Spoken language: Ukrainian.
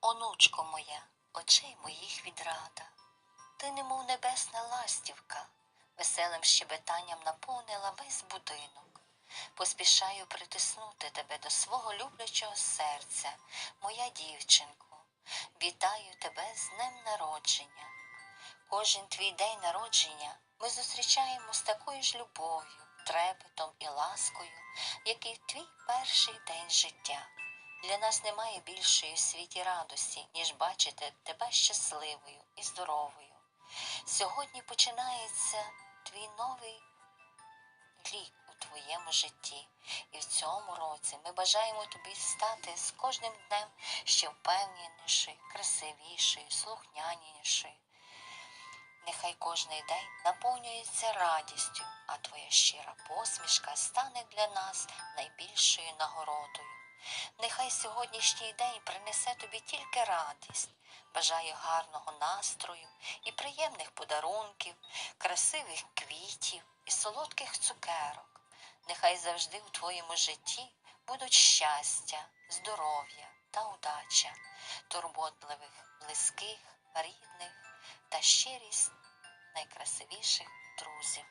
онучко моя, очей моїх відрада. Ти, немов небесна ластівка, веселим щебетанням наповнила весь будинок. Поспішаю притиснути тебе до свого люблячого серця, моя дівчинко. Вітаю тебе з днем народження. Кожен твій день народження ми зустрічаємо з такою ж любов'ю, трепетом і ласкою, як і твій перший день життя. Для нас немає більшої в світі радості, ніж бачити тебе щасливою і здоровою. Сьогодні починається твій новий рік у твоєму житті, і в цьому році ми бажаємо тобі стати з кожним днем ще впевненішою, красивішою, слухнянішою. Нехай кожний день наповнюється радістю, а твоя щира посмішка стане для нас найбільшою нагородою. Нехай сьогоднішній день принесе тобі тільки радість. Бажаю гарного настрою і приємних подарунків, красивих квітів і солодких цукерок. Нехай завжди у твоєму житті будуть щастя, здоров'я та удача, турботливих, близьких, рідних та щирість найкрасивіших друзів.